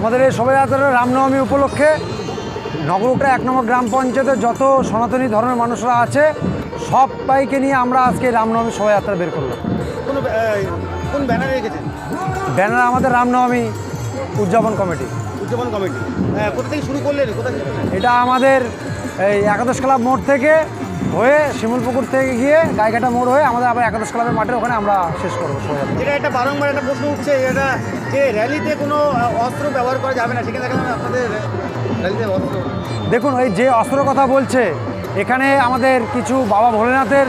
আমাদের এই শোভাযাত্রা রামনবমী উপলক্ষে নগরুকটা এক নম্বর গ্রাম পঞ্চায়েতের যত সনাতনী ধর্মের মানুষরা আছে সব পাইকে নিয়ে আমরা আজকে রামনবমী শোভাযাত্রা বের করলাম। কোন রেখেছেন? ব্যানার আমাদের রামনবমী উদযাপন কমিটি। উদযাপন কমিটি। হ্যাঁ, কোথা থেকে শুরু করলেন? কোথা এটা আমাদের এই একাদশ ক্লাব মোড় থেকে হয়ে শিমুলপুকুর থেকে গিয়ে গাইঘাটা মোড় হয়ে আমাদের আবার একাদশ ক্লাবের মাঠের ওখানে আমরা শেষ করব যেটা একটা বারংবার একটা প্রশ্ন উঠছে এটা যে র্যালিতে কোনো অস্ত্র ব্যবহার করা যাবে না? সেখানে দেখা আপনাদের র্যালিতে অস্ত্র। দেখুন ওই যে অস্ত্র কথা বলছে এখানে আমাদের কিছু বাবা ভোলেনাথের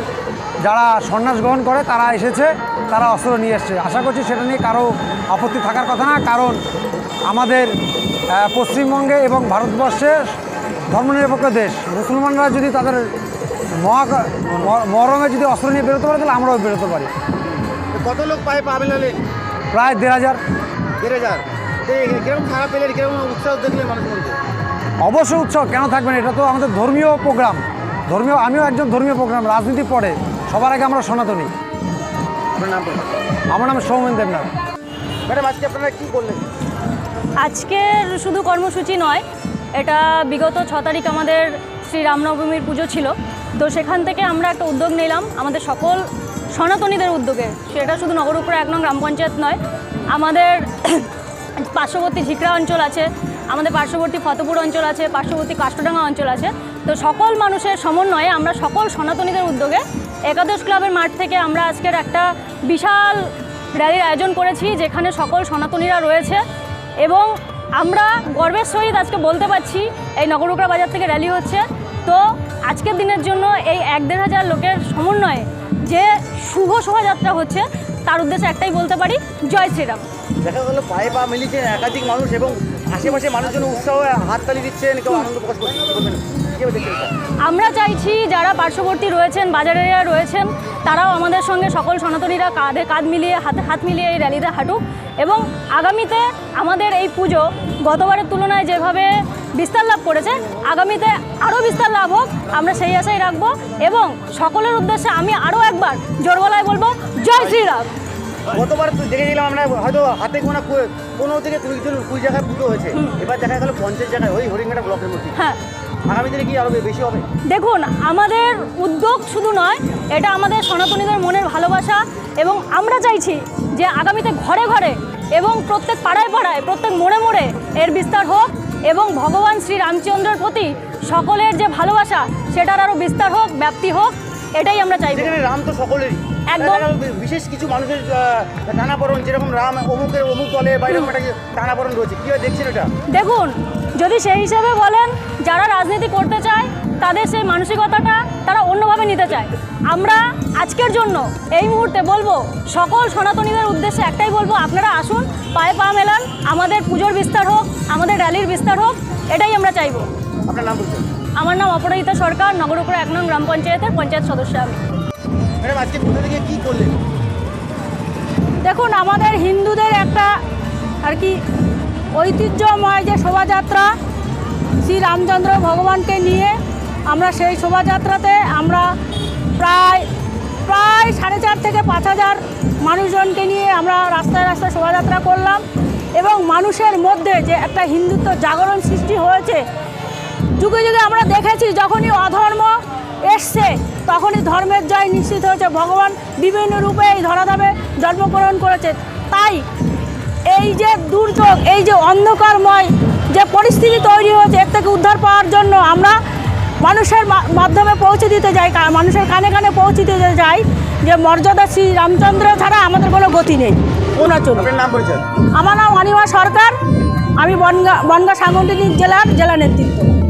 যারা সন্ন্যাস গ্রহণ করে তারা এসেছে তারা অস্ত্র নিয়ে এসছে। আশা করছি সেটা নিয়ে কারও আপত্তি থাকার কথা না কারণ আমাদের পশ্চিমবঙ্গে এবং ভারতবর্ষে ধর্মনিরপেক্ষ দেশ মুসলমানরা যদি তাদের মহরমে যদি অস্ত্র নিয়ে বেরোতে পারে তাহলে আমরাও বেরোতে পারি। কত লোক পায়ে পা মেলালেন প্রায় দেড় হাজার। দেড় হাজার। কীরকম খারাপ পেলেন কীরকম উৎসাহ দেখলেন মানুষের মধ্যে অবশ্য উৎসব কেন থাকবেন এটা তো আমাদের ধর্মীয় প্রোগ্রাম। ধর্মীয় আমিও একজন ধর্মীয় প্রোগ্রাম রাজনীতি পড়ে। সবার আগে আমরা সনাতনী। নাম আমার নাম সৌমেন দেবনাথ। ম্যাডাম আজকে আপনারা কী করলেন আজকের শুধু কর্মসূচি নয় এটা বিগত ছ তারিখ আমাদের শ্রী রামনবমীর পুজো ছিল। তো সেখান থেকে আমরা একটা উদ্যোগ নিলাম আমাদের সকল সনাতনীদের উদ্যোগে। সেটা শুধু নগরুপুর এক নং গ্রাম পঞ্চায়েত নয়, আমাদের পার্শ্ববর্তী ঝিকরা অঞ্চল আছে, আমাদের পার্শ্ববর্তী ফতেপুর অঞ্চল আছে, পার্শ্ববর্তী কাষ্টডাঙ্গা অঞ্চল আছে। তো সকল মানুষের সমন্বয়ে আমরা সকল সনাতনীদের উদ্যোগে একাদশ ক্লাবের মাঠ থেকে আমরা আজকের একটা বিশাল র্যালির আয়োজন করেছি, যেখানে সকল সনাতনীরা রয়েছে এবং আমরা গর্বের সহিত আজকে বলতে পারছি, এই নগরুকরা বাজার থেকে র্যালি হচ্ছে। তো আজকের দিনের জন্য এই এক দেড় হাজার লোকের সমন্বয়ে যে শুভ শোভাযাত্রা হচ্ছে, তার উদ্দেশ্যে একটাই বলতে পারি, জয় শ্রীরাম। দেখা গেল পায়ে পা মিলিয়েছেন একাধিক মানুষ এবং আশেপাশে মানুষজন উৎসাহ হাততালি দিচ্ছেন, কেউ আনন্দ প্রকাশ করছেন? আমরা চাইছি যারা পার্শ্ববর্তী রয়েছেন, বাজারেরা রয়েছেন, তারাও আমাদের সঙ্গে সকল সনাতনীরা কাঁধে কাঁধ মিলিয়ে, হাতে হাত মিলিয়ে এই র্যালিতে হাঁটুক এবং আগামীতে আমাদের এই পুজো গতবারের তুলনায় যেভাবে বিস্তার লাভ করেছে, আগামীতে আরও বিস্তার লাভ হোক, আমরা সেই আশাই রাখব এবং সকলের উদ্দেশ্যে আমি আরও একবার জোরগলায় বলব, জয় শ্রীরাম। গতবার দেখেছিলাম আমরা হয়তো হাতে গোনা পনেরো থেকে কুড়ি জন কুড়ি জায়গায় পুজো হয়েছে। এবার দেখা গেল পঞ্চাশ জায়গায় ওই হরিঙ্গাটা ব্লকের মধ্যে। হ্যাঁ। আগামী দিনে কি আরও বেশি হবে? দেখুন আমাদের উদ্যোগ শুধু নয় এটা আমাদের সনাতনীদের মনের ভালোবাসা এবং আমরা চাইছি যে আগামীতে ঘরে ঘরে এবং প্রত্যেক পাড়ায় পাড়ায় প্রত্যেক মোড়ে মোড়ে এর বিস্তার হোক এবং ভগবান শ্রী রামচন্দ্রের প্রতি সকলের যে ভালোবাসা সেটার আরও বিস্তার হোক ব্যাপ্তি হোক। এটাই আমরা চাইব। যেখানে রাম তো সকলেরই। একদম। বিশেষ কিছু মানুষের টানাপড়ন যেরকম রাম অমুকের অমুক দলের বা এরকম একটা টানাপড়ন রয়েছে কীভাবে দেখছেন এটা? দেখুন যদি সেই হিসেবে বলেন যারা রাজনীতি করতে চায় তাদের সেই মানসিকতাটা তারা অন্যভাবে নিতে চায়। আমরা আজকের জন্য এই মুহূর্তে বলব সকল সনাতনীদের উদ্দেশ্যে একটাই বলব আপনারা আসুন পায়ে পা মেলান আমাদের পুজোর বিস্তার হোক আমাদের র্যালির বিস্তার হোক এটাই আমরা চাইব। আপনার নাম বলছেন আমার নাম অপরাজিতা সরকার নগরপুর এক নং গ্রাম পঞ্চায়েতের পঞ্চায়েত সদস্য আমি। ম্যাডাম আজকে কোথা থেকে কী করলেন? দেখুন আমাদের হিন্দুদের একটা আর কি ঐতিহ্যময় যে শোভাযাত্রা শ্রী রামচন্দ্র ভগবানকে নিয়ে আমরা সেই শোভাযাত্রাতে আমরা প্রায় প্রায় সাড়ে চার থেকে পাঁচ হাজার মানুষজনকে নিয়ে আমরা রাস্তায় রাস্তায় শোভাযাত্রা করলাম এবং মানুষের মধ্যে যে একটা হিন্দুত্ব জাগরণ সৃষ্টি হয়েছে যুগে যুগে আমরা দেখেছি যখনই অধর্ম এসছে তখনই ধর্মের জয় নিশ্চিত হয়েছে। ভগবান বিভিন্ন রূপে এই ধরাধামে জন্মগ্রহণ করেছে। তাই এই যে দুর্যোগ এই যে অন্ধকারময় যে পরিস্থিতি তৈরি হয়েছে এর থেকে উদ্ধার পাওয়ার জন্য আমরা মানুষের মাধ্যমে পৌঁছে দিতে যাই মানুষের কানে কানে পৌঁছে দিতে যাই যে মর্যাদা শ্রী রামচন্দ্র ছাড়া আমাদের কোনো গতি নেই। আমার নাম অনিমা সরকার। আমি বনগা বনগা সাংগঠনিক জেলার জেলা নেতৃত্ব।